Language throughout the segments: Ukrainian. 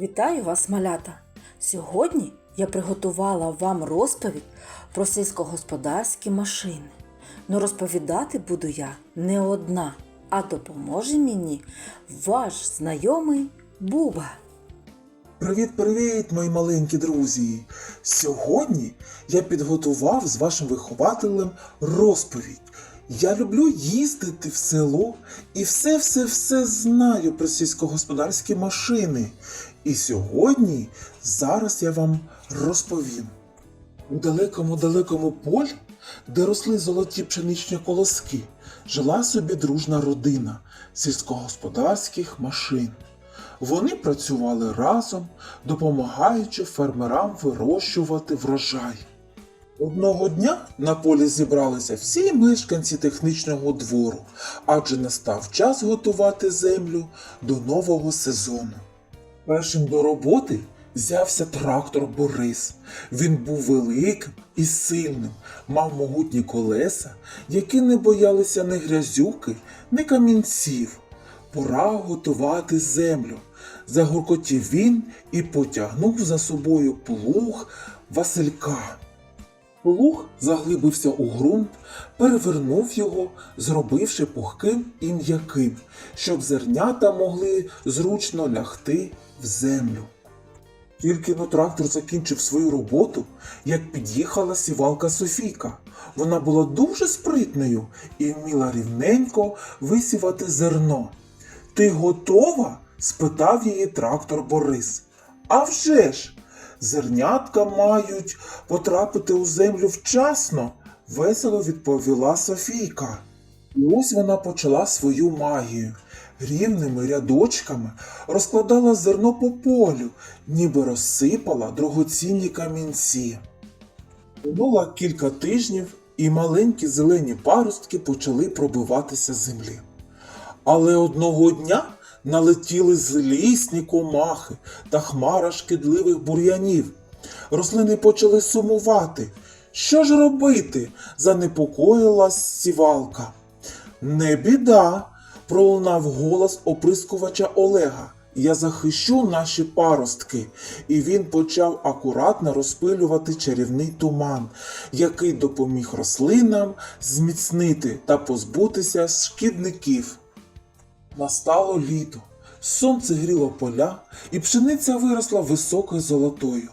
Вітаю вас, малята! Сьогодні я приготувала вам розповідь про сільськогосподарські машини. Но розповідати буду я не одна, а допоможе мені ваш знайомий Буба. Привіт, привіт, мої маленькі друзі! Сьогодні я підготував з вашим вихователем розповідь. Я люблю їздити в село і все-все-все знаю про сільськогосподарські машини. І сьогодні зараз я вам розповім. У далекому-далекому полі, де росли золоті пшеничні колоски, жила собі дружна родина сільськогосподарських машин. Вони працювали разом, допомагаючи фермерам вирощувати врожай. Одного дня на полі зібралися всі мешканці технічного двору, адже настав час готувати землю до нового сезону. Першим до роботи взявся трактор Борис. Він був великим і сильним, мав могутні колеса, які не боялися ні грязюки, ні камінців. Пора готувати землю. Загуркотів він і потягнув за собою плуг Василька. Плуг заглибився у ґрунт, перевернув його, зробивши пухким і м'яким, щоб зернята могли зручно лягти в землю. Тільки но трактор закінчив свою роботу, як під'їхала сівалка Софійка. Вона була дуже спритною і вміла рівненько висівати зерно. Ти готова? спитав її трактор Борис. «А вже ж! Зернятка мають потрапити у землю вчасно, весело відповіла Софійка. І ось вона почала свою магію. Рівними рядочками розкладала зерно по полю, ніби розсипала дорогоцінні камінці. Минуло кілька тижнів, і маленькі зелені паростки почали пробиватися землі. Але одного дня налетіли злісні комахи та хмара шкідливих бур'янів. Рослини почали сумувати. Що ж робити? занепокоїлась сівалка. Не біда, пролунав голос оприскувача Олега. Я захищу наші паростки, і він почав акуратно розпилювати чарівний туман, який допоміг рослинам зміцнити та позбутися шкідників. Настало літо. Сонце гріло поля, і пшениця виросла високою золотою.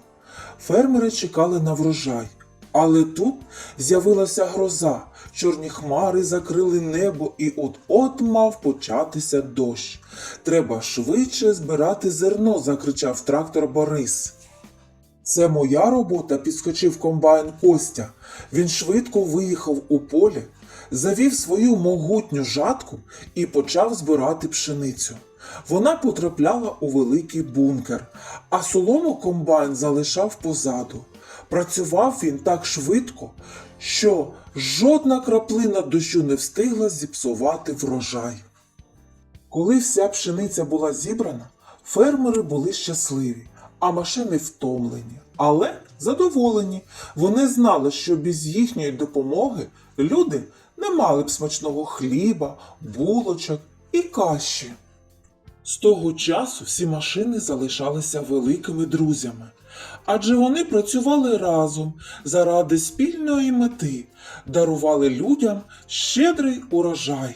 Фермери чекали на врожай, але тут з'явилася гроза, чорні хмари закрили небо, і от-от мав початися дощ. Треба швидше збирати зерно, закричав трактор Борис. Це моя робота, підскочив комбайн Костя. Він швидко виїхав у поле, завів свою могутню жатку і почав збирати пшеницю. Вона потрапляла у великий бункер, а солому комбайн залишав позаду. Працював він так швидко, що жодна краплина дощу не встигла зіпсувати врожай. Коли вся пшениця була зібрана, фермери були щасливі, а машини втомлені, але задоволені. Вони знали, що без їхньої допомоги люди не мали б смачного хліба, булочок і каші. З того часу всі машини залишалися великими друзями, адже вони працювали разом заради спільної мети, дарували людям щедрий урожай.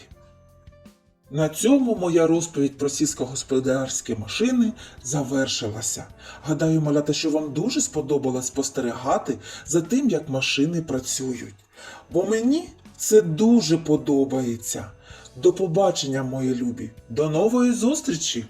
На цьому моя розповідь про сільськогосподарські машини завершилася. Гадаю, малята, що вам дуже сподобалось спостерігати за тим, як машини працюють. Бо мені це дуже подобається. До побачення, мої любі. До нової зустрічі!